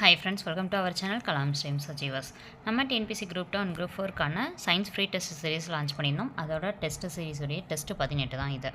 Hi friends welcome to our channel Kalam ஸ்ரீம் சஜீவஸ் நம்ம TNPSC group two and group ஃபோருக்கான science free test series launch பண்ணியிருந்தோம். அதோட test சீரிஸுடைய test பதினெட்டு தான் இது.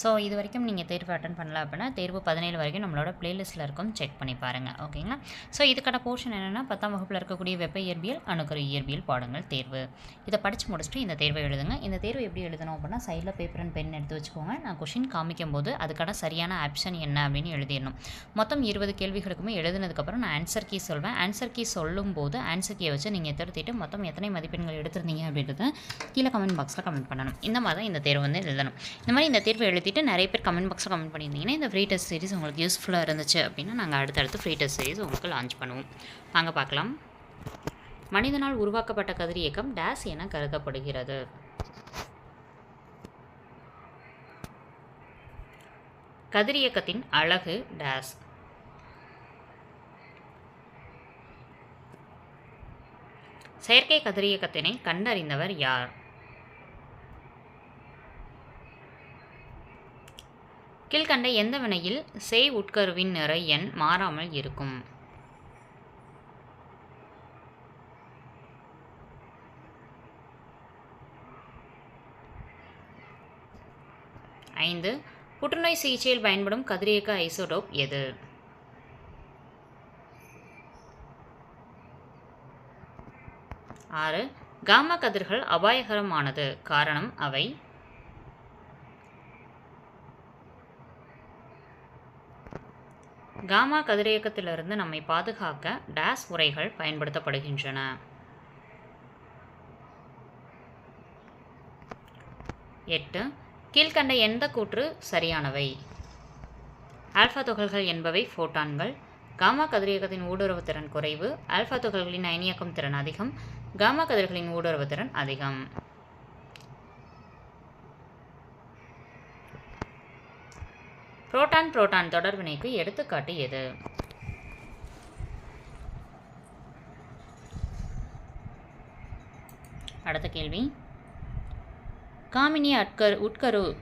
ஸோ இது வரைக்கும் நீங்கள் தேர்வு அட்டன் பண்ணல அப்படின்னா தேர்வு பதினேழு வரைக்கும் நம்மளோட பிளேலிஸ்ட்டில் இருக்கும். செக் பண்ணி பாருங்கள் ஓகேங்களா ஸோ இதுக்கான போர்ஷன் என்னென்னா பத்தாம் வகுப்பில் இருக்கக்கூடிய வெப்ப இயற்பியல் அணுக்கரு இயற்பியல் பாடங்கள் தேர்வு. இதை படித்து முடிச்சுட்டு இந்த தேர்வை எழுதுங்க. இந்த தேர்வு எப்படி எழுதணும் அப்படின்னா சைடில் பேப்பர் அண்ட் பென் எடுத்து வச்சுக்கோங்க. நான் கொஷின் காமிக்கும் போது அதுக்கான சரியான ஆப்ஷன் என்ன அப்படின்னு எழுதிடணும். மொத்தம் இருபது கேள்விகளுக்குமே எழுதுனதுக்கப்புறம் நான் ஆன்சர் கீ சொல்வேன். ஆன்சர் கீ சொல்லும்போது ஆன்சர் கீயை வச்சு நீங்கள் திருத்திட்டு மொத்தம் எத்தனை மதிப்பெண்கள் எடுத்திருந்தீங்க அப்படின்றத கீழே கமெண்ட் பாக்ஸில் கமெண்ட் பண்ணணும். இந்த மாதிரி தான் இந்த தேர்வு வந்து எழுதணும். இந்த மாதிரி இந்த தேர்வு எழுதிட்டு நிறைய பேர் கமெண்ட் பாக்ஸில் கமெண்ட் பண்ணியிருந்தீங்கன்னா இந்த ஃப்ரீ டெஸ்ட் சீரிஸ் உங்களுக்கு யூஸ்ஃபுல்லாக இருந்துச்சு அப்படின்னா நாங்கள் அடுத்தடுத்து ஃப்ரீ டெஸ்ட் சீரிஸ் உங்களுக்கு லான்ச் பண்ணுவோம். வாங்க பார்க்கலாம். மனிதனால் உருவாக்கப்பட்ட கதிரியக்கம் டேஸ் என கருதப்படுகிறது. கதிரியக்கத்தின் அழகு டேஸ் செயற்கை கதிரியக்கத்தினை கண்டறிந்தவர் யார்? கீழ்கண்ட எந்த வினையில் செய் உட்கருவின் நிறை எண் மாறாமல் இருக்கும்? ஐந்து. புற்றுநோய் சிகிச்சையில் பயன்படும் கதிரியக்க ஐசோடோப் எது? ஆறு காமா கதிர்கள் அபாயகரமானது. காரணம் அவை. காமா கதிரியக்கத்திலிருந்து நம்மை பாதுகாக்க டேஸ் உரைகள் பயன்படுத்தப்படுகின்றன. எட்டு கீழ்கண்ட எந்த கூற்று சரியானவை? ஆல்ஃபா துகள்கள் என்பவை ஃபோட்டான்கள். காமா கதிரியக்கத்தின் ஊடுருவு திறன் குறைவு. ஆல்ஃபா துகள்களின் அயனியாக்கும் திறன் அதிகம். காமா கதிர்களின் ஊடுருவு திறன் அதிகம். புரோட்டான் புரோட்டான் தொடர்வினைக்கு எடுத்துக்காட்டு எது? அடுத்த கேள்வி. காமினி அட்கரு உட்கரு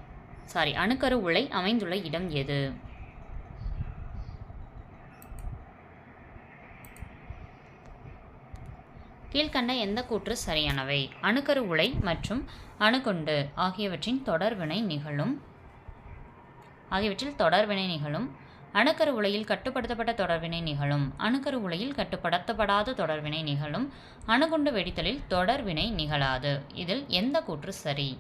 சாரி அணுக்கரு உலை அமைந்துள்ள இடம் எது? கீழ்கண்ட எந்த கூற்று சரியானவை? அணுக்கரு உலை மற்றும் அணுகுண்டு ஆகியவற்றின் தொடர்வினை நிகழும். ஆகியவற்றில் தொடர்வினை நிகழும். அணுக்கரு உலையில் கட்டுப்படுத்தப்பட்ட தொடர்வினை நிகழும். அணுக்கரு உலையில் கட்டுப்படுத்தப்படாத தொடர்வினை நிகழும். அணுகுண்டு வெடித்தலில் தொடர்வினை நிகழாது. இதில் எந்த கூற்று சரி?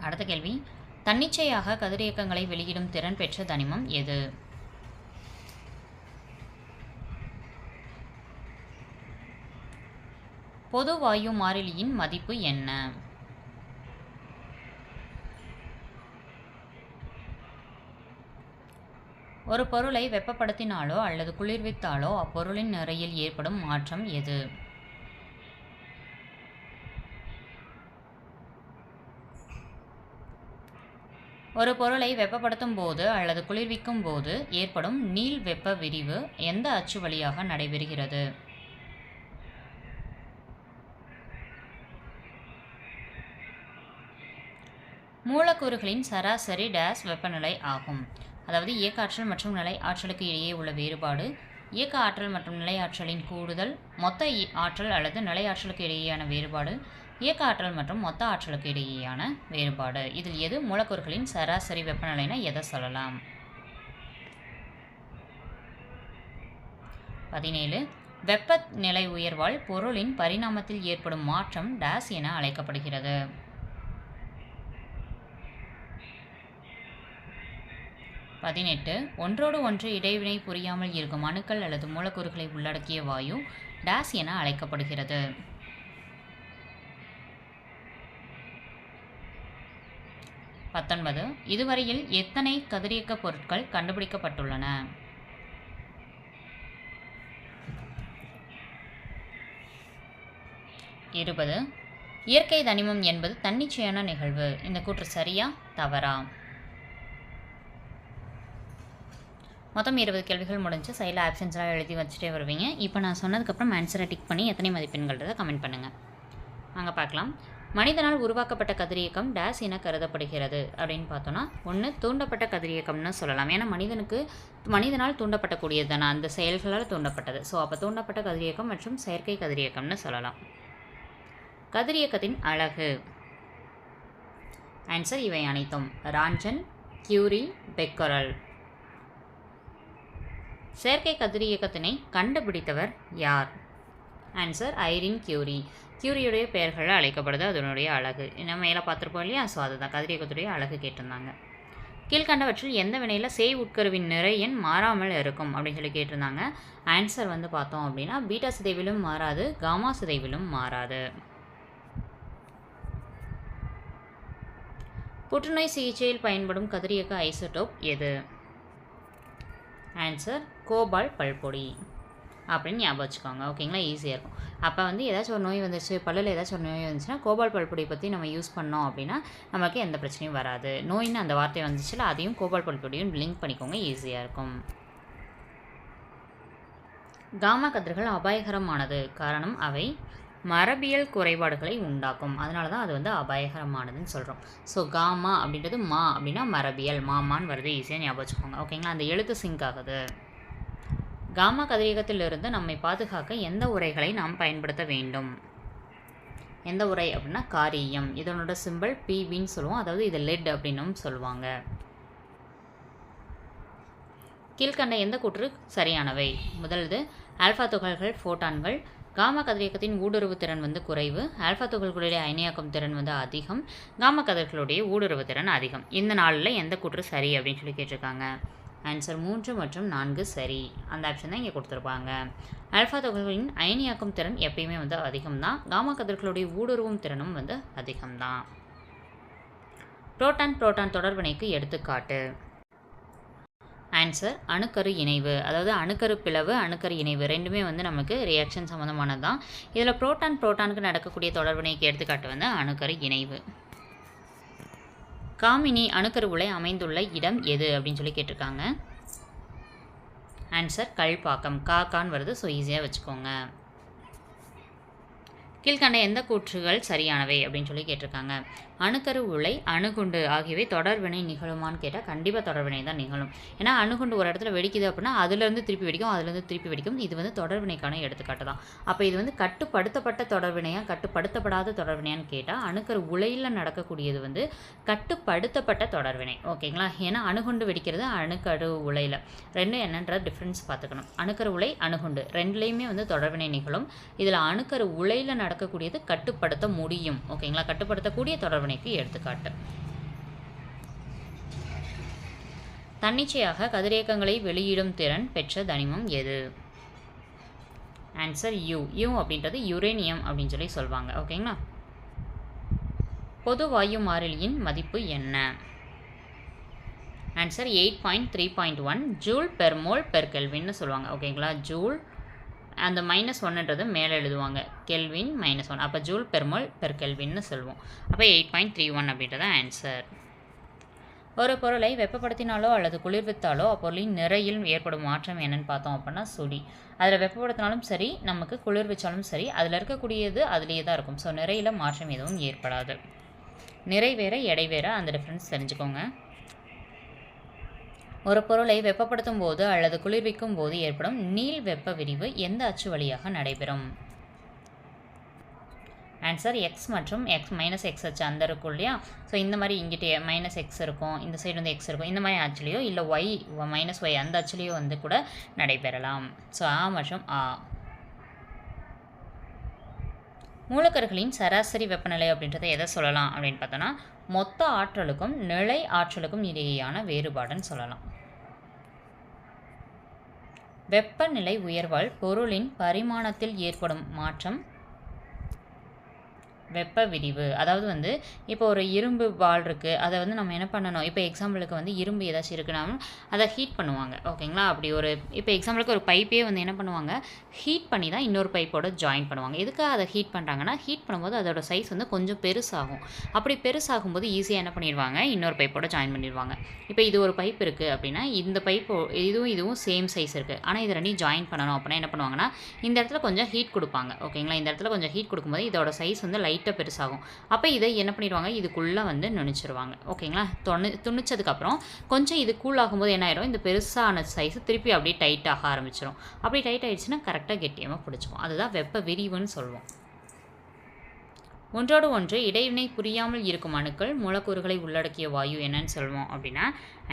அடுத்த கேள்வி. தன்னிச்சையாக கதிரியக்கங்களை வெளியிடும் திறன் பெற்ற தனிமம் எது? பொது வாயு மாறிலியின் மதிப்பு என்ன? ஒரு பொருளை வெப்பப்படுத்தினாலோ அல்லது குளிர்வித்தாலோ அப்பொருளின் நிறையில் ஏற்படும் மாற்றம் எது? ஒரு பொருளை வெப்பப்படுத்தும் போது அல்லது குளிர்விக்கும் போது ஏற்படும் நீள் வெப்ப விரிவு எந்த அச்சு வழியாக நடைபெறுகிறது? மூலக்கூறுகளின் சராசரி டேஸ் வெப்பநிலை ஆகும். அதாவது இயக்க ஆற்றல் மற்றும் நிலை ஆற்றலுக்கு இடையே உள்ள வேறுபாடு. இயக்க ஆற்றல் மற்றும் நிலை ஆற்றலின் கூடுதல் மொத்த ஆற்றல் அல்லது நிலை ஆற்றலுக்கு இடையேயான வேறுபாடு. இயக்க ஆற்றல் மற்றும் மொத்த ஆற்றலுக்கு இடையேயான வேறுபாடு. இதில் எது மூலக்கூறுகளின் சராசரி வெப்பநிலைனா எதை சொல்லலாம்? பதினேழு. வெப்பநிலை உயர்வால் பொருளின் பரிணாமத்தில் ஏற்படும் மாற்றம் டேஸ் என அழைக்கப்படுகிறது. பதினெட்டு. ஒன்றோடு ஒன்று இடைவினை புரியாமல் இருக்கும் அணுக்கள் அல்லது மூலக்கூறுகளை உள்ளடக்கிய வாயு டேஸ் என அழைக்கப்படுகிறது. பத்தொன்பது. இதுவரையில் எத்தனை கதிரியக்க பொருட்கள் கண்டுபிடிக்கப்பட்டுள்ளன? இருபது. இயற்கை தனிமம் என்பது தன்னிச்சையான நிகழ்வு. இந்த கூற்று சரியா தவறா? மொத்தம் இருபது கேள்விகள் முடிஞ்சு சைடில் ஆப்ஷன்ஸ்லாம் எழுதி வச்சுட்டே வருவீங்க. இப்போ நான் சொன்னதுக்கப்புறம் ஆன்சரை டிக் பண்ணி எத்தனை மதிப்பெண்கள்ன்றதை கமெண்ட் பண்ணுங்கள் வாங்க பார்க்கலாம். மனிதனால் உருவாக்கப்பட்ட கதிரியக்கம் டேஸ் என கருதப்படுகிறது. அப்படின்னு பார்த்தோன்னா ஒன்று தூண்டப்பட்ட கதிரியக்கம்னு சொல்லலாம். ஏன்னா மனிதனுக்கு மனிதனால் தூண்டப்படக்கூடியது தானே அந்த செயல்களால் தூண்டப்பட்டது. ஸோ அப்போ தூண்டப்பட்ட கதிரியக்கம் மற்றும் செயற்கை கதிரியக்கம்னு சொல்லலாம். கதிரியக்கத்தின் அழகு. ஆன்சர் இவை அனைத்தும். ராஞ்சன் கியூரி பெக்கரல் செயற்கை கதிரியக்கத்தினை கண்டுபிடித்தவர் யார்? ஆன்சர் ஐரின் கியூரி கியூரியுடைய பெயர்களால் அழைக்கப்படுது அதனுடைய அழகு. நம்ம மேலே பார்த்துருப்போம் இல்லையா? ஸோ அதுதான். கதிரியக்கத்துடைய அழகு கேட்டிருந்தாங்க. கீழ்கண்டவற்றில் எந்த வினையில் சேய் உட்கருவின் நிறை எண் மாறாமல் இருக்கும் அப்படின்னு சொல்லி கேட்டிருந்தாங்க. ஆன்சர் வந்து பார்த்தோம் அப்படின்னா பீட்டா சிதைவிலும் மாறாது காமா சிதைவிலும் மாறாது. புற்றுநோய் சிகிச்சையில் பயன்படும் கதிரியக்க ஐசோடோப் எது? ஆன்சர் கோபால் பல்பொடி. அப்படின்னு ஞாபகம் வச்சுக்கோங்க. ஓகேங்களா? ஈஸியாக இருக்கும். அப்போ வந்து ஏதாச்சும் ஒரு நோய் வந்துச்சு பல்லில் ஏதாச்சும் ஒரு நோய் வந்துச்சுன்னா கோபால் பல்பொடி பற்றி நம்ம யூஸ் பண்ணோம் அப்படின்னா நமக்கு எந்த பிரச்சனையும் வராது. நோயின்னு அந்த வார்த்தை வந்துச்சுல அதையும் கோபால் பல்பொடியும் லிங்க் பண்ணிக்கோங்க ஈஸியாக இருக்கும். காமா கதிர்கள் அபாயகரமானது. காரணம் அவை மரபியல் குறைபாடுகளை உண்டாக்கும். அதனால தான் அது வந்து அபாயகரமானதுன்னு சொல்கிறோம் ஸோ காமா அப்படின்றது மா அப்படின்னா மரபியல் மாமான்னு வருது ஈஸியாக ஞாபகம் வச்சுக்கோங்க. ஓகேங்களா? அந்த எழுத்து சிங்க் ஆகுது. காமா கதிரியகத்திலிருந்து நம்மை பாதுகாக்க எந்த உரைகளை நாம் பயன்படுத்த வேண்டும்? எந்த உரை அப்படின்னா காரியம். இதனோட சிம்பிள் பிவின்னு சொல்லுவோம். அதாவது இது லெட் அப்படின்னும் சொல்லுவாங்க. கீழ்கண்ட எந்த கூற்று சரியானவை? முதலது ஆல்ஃபா துகள்கள் ஃபோட்டான்கள். காமா கதிரியக்கத்தின் ஊடுருவு திறன் வந்து குறைவு. ஆல்ஃபா துகள்களுடைய அயனியாக்கும் திறன் வந்து அதிகம். காமா கதிர்களுடைய ஊடுருவு திறன் அதிகம். இந்த நாளில் எந்த கூற்று சரி அப்படின்னு சொல்லி கேட்டிருக்காங்க. ஆன்சர் மூன்று மற்றும் நான்கு சரி. அந்த ஆப்ஷன் தான் இங்கே கொடுத்துருப்பாங்க. ஆல்ஃபா துகள்களின் அயனியாக்கும் திறன் எப்பயுமே வந்து அதிகம்தான். காமா கதிர்களுடைய ஊடுருவும் திறனும் வந்து அதிகம்தான். புரோட்டான் புரோட்டான் தொடர்பினைக்கு எடுத்துக்காட்டு. ஆன்சர் அணுக்கரு இணைவு. அதாவது அணுக்கரு பிளவு அணுக்கரு இணைவு ரெண்டுமே வந்து நமக்கு ரியாக்ஷன் சம்மந்தமானது தான் இதில் புரோட்டான் புரோட்டானுக்கு நடக்கக்கூடிய தொடர்பினைக்கு எடுத்துக்காட்டு வந்து அணுக்கரு இணைவு. காமினி அணுக்கரு உலை அமைந்துள்ள இடம் எது அப்படின்னு சொல்லி கேட்டிருக்காங்க. ஆன்சர் கல்பாக்கம். காக்கான்னு வருது ஸோ ஈஸியாக வச்சுக்கோங்க. கீழ்கண்ட எந்த கூற்றுகள் சரியானவை அப்படின்னு சொல்லி கேட்டிருக்காங்க. அணுக்கரு உலை அணுகுண்டு ஆகியவை தொடர்வினை நிகழுமான்னு கேட்டால் கண்டிப்பாக தொடர்வினை தான் நிகழும். ஏன்னா அணுகுண்டு ஒரு இடத்துல வெடிக்குது அப்படின்னா அதுலேருந்து திருப்பி வெடிக்கும் அதுலேருந்து திருப்பி வெடிக்கும். இது வந்து தொடர்வினைக்கான எடுத்துக்காட்டு தான். அப்போ இது வந்து கட்டுப்படுத்தப்பட்ட தொடர்வினையா கட்டுப்படுத்தப்படாத தொடர்வினையான்னு கேட்டால் அணுக்கரு உலையில் நடக்கக்கூடியது வந்து கட்டுப்படுத்தப்பட்ட தொடர்வினை ஓகேங்களா? ஏன்னா அணுகுண்டு வெடிக்கிறது அணுக்கரு உலையில். ரெண்டும் என்னன்ற டிஃப்ரென்ஸ் பார்த்துக்கணும். அணுக்கரு உலை அணுகுண்டு. ரெண்டுலேயுமே வந்து தொடர்வினை நிகழும். இதில் அணுக்கரு உலையில் நடக்கக்கூடியது கட்டுப்படுத்த முடியும். ஓகேங்களா? கட்டுப்படுத்தக்கூடிய தொடர்வினைக்கு எடுத்துக்காட்டு. தன்னிச்சையாக கதிரியக்கங்களை வெளியிடும் திறன் பெற்ற தனிமம் எது? ஆன்சர் யூ யூ அப்படின்றது யுரேனியம் அப்படின்னு சொல்லி சொல்லுவாங்க ஓகேங்களா? பொது வாயு மாறிலியின் மதிப்பு என்ன? Answer eight point three point one joule per mole per கெல்வின்னு சொல்லுவாங்க ஓகேங்களா? ஜூல் அந்த மைனஸ் ஒன்றுன்றது மேலே எழுதுவாங்க. கெல்வின் மைனஸ் ஒன் அப்போ ஜூல் பெர்மோல் பெர் கெல்வின்னு சொல்லுவோம். அப்போ எயிட் பாயிண்ட் த்ரீ ஒன் அப்படின்றது ஆன்சர் ஒரு பொருளை வெப்பப்படுத்தினாலோ அல்லது குளிர்வித்தாலோ அப்பொருளின் நிறையில் ஏற்படும் மாற்றம் என்னன்னு பார்த்தோம் அப்படின்னா சுடி. அதில் வெப்பப்படுத்தினாலும் சரி நமக்கு குளிர்விச்சாலும் சரி அதில் இருக்கக்கூடியது அதுலேயே தான் இருக்கும். ஸோ நிறையில் மாற்றம் எதுவும் ஏற்படாது. நிறை வேற எடை வேற அந்த டிஃப்ரென்ஸ் தெரிஞ்சுக்கோங்க. ஒரு பொருளை வெப்பப்படுத்தும் போது அல்லது குளிர்விக்கும் போது ஏற்படும் நீள் வெப்ப விரிவு எந்த அச்சு வழியாக நடைபெறும்? ஆன்சர் எக்ஸ் மற்றும் எக்ஸ் மைனஸ் எக்ஸ் அச்சு அந்த இருக்கும் இல்லையா? ஸோ இந்த மாதிரி இங்கிட்ட மைனஸ் எக்ஸ் இருக்கும் இந்த சைடு வந்து எக்ஸ் இருக்கும் இந்த மாதிரி அச்சுலேயோ இல்லை ஒய் மைனஸ் ஒய் அந்த அச்சுலேயோ வந்து கூட நடைபெறலாம். ஸோ ஆ மற்றும் ஆ. மூலக்கர்களின் சராசரி வெப்பநிலை அப்படின்றத எதை சொல்லலாம் அப்படின்னு பார்த்தோன்னா மொத்த ஆற்றலுக்கும் நிலை ஆற்றலுக்கும் இடையேயான வேறுபாடுன்னு சொல்லலாம். வெப்பநிலை உயர்வால் பொருளின் பரிமாணத்தில் ஏற்படும் மாற்றம் வெப்ப விரிவு. அதாவது வந்து இப்போ ஒரு இரும்பு பால் இருக்குது அதை வந்து நம்ம என்ன பண்ணணும்? இப்போ எக்ஸாம்பிளுக்கு வந்து இரும்பு ஏதாச்சும் இருக்குன்னா அதை ஹீட் பண்ணுவாங்க. ஓகேங்களா? அப்படி ஒரு இப்போ எக்ஸாம்பிளுக்கு ஒரு பைப்பே வந்து என்ன பண்ணுவாங்க? ஹீட் பண்ணி தான் இன்னொரு பைப்போட ஜாயின் பண்ணுவாங்க. எதுக்காக அதை ஹீட் பண்ணுறாங்கன்னா ஹீட் பண்ணும்போது அதோட சைஸ் வந்து கொஞ்சம் பெருசாகும். அப்படி பெருசாகும்போது ஈஸியாக என்ன பண்ணிடுவாங்க? இன்னொரு பைப்போட ஜாயின் பண்ணிடுவாங்க. இப்போ இது ஒரு பைப் இருக்குது அப்படின்னா இந்த பைப்போ இதுவும் இதுவும் சேம் சைஸ் இருக்குது ஆனால் இது ரெண்டையும் ஜாயின் பண்ணணும் அப்படின்னா என்ன பண்ணுவாங்கன்னா இந்த இடத்துல கொஞ்சம் ஹீட் கொடுப்பாங்க. ஓகேங்களா? இந்த இடத்துல கொஞ்சம் ஹீட் கொடுக்கும்போது இதோட சைஸ் வந்து லைட் லைட்டாக பெருசாகும். அப்போ இதை என்ன பண்ணிடுவாங்க? இதுக்குள்ளே வந்து நுணிச்சிருவாங்க. ஓகேங்களா? துணி துணிச்சதுக்கப்புறம் கொஞ்சம் இது கூல் ஆகும்போது என்ன ஆயிரும்? இந்த பெருசான சைஸ் திருப்பி அப்படியே டைட் ஆக ஆரம்பிச்சிடும் அப்படி டைட் ஆயிடுச்சுன்னா கரெக்டாக கெட்டியமாக பிடிச்சிக்கும். அதுதான் வெப்ப விரிவுன்னு சொல்லுவோம். ஒன்றோடு ஒன்று இடைவினை புரியாமல் இருக்கும் அணுக்கள் மூலக்கூறுகளை உள்ளடக்கிய வாயு என்னன்னு சொல்லுவோம் அப்படின்னா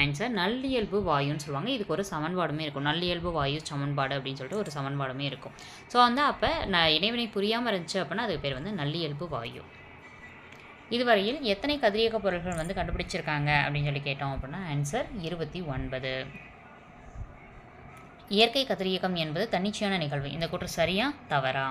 ஆன்சர் நல்லியல்பு வாயுன்னு சொல்லுவாங்க. இதுக்கு ஒரு சமன்பாடுமே இருக்கும். நல்லியல்பு வாயு சமன்பாடு அப்படின்னு சொல்லிட்டு ஒரு சமன்பாடுமே இருக்கும். ஸோ வந்து அப்போ நான் இடைவினை புரியாமல் இருந்துச்சு அப்படின்னா அதுக்கு பேர் வந்து நல்லியல்பு வாயு. இதுவரையில் எத்தனை கதிரியக்க பொருட்கள் வந்து கண்டுபிடிச்சிருக்காங்க அப்படின்னு சொல்லி கேட்டோம் அப்படின்னா ஆன்சர் இருபத்தி ஒன்பது. இயற்கை கதிரியக்கம் என்பது தன்னிச்சையான நிகழ்வு. இந்த கூற்று சரியா? தவறா?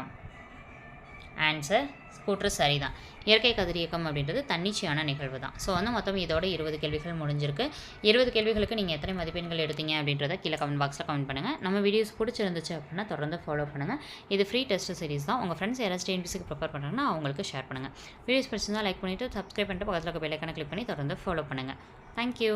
ஆன்சர் கூற்று சரிதான். இயற்கை கதிரியக்கம் அப்படின்றது தன்னிச்சையான நிகழ்வு தான். ஸோ வந்து மொத்தம் இதோட இருபது கேள்விகள் முடிஞ்சிருக்கு. இருபது கேள்விகளுக்கு நீங்கள் எத்தனை மதிப்பெண்கள் எடுத்தீங்க அப்படின்றத கீழே கமெண்ட் பாக்ஸில் கமெண்ட் பண்ணுங்கள் நம்ம வீடியோஸ் பிடிச்சிருந்துச்சு அப்படின்னா தொடர்ந்து ஃபாலோ பண்ணுங்கள் இது ஃப்ரீ டெஸ்ட் சீரிஸ் தான். உங்கள் ஃப்ரெண்ட்ஸ் யாராவது டிஎன்பிசிக்கு ப்ரிப்பேர் பண்ணுறாங்கன்னா அவங்களுக்கு ஷேர் பண்ணுங்கள் வீடியோஸ் பிடிச்சிருந்தால் லைக் பண்ணிவிட்டு சப்ஸ்கிரைப் பண்ணிட்டு பக்கத்தில் இருக்க பெல்லைக்கான கிளிக் பண்ணி தொடர்ந்து ஃபாலோ பண்ணுங்கள் தேங்க்யூ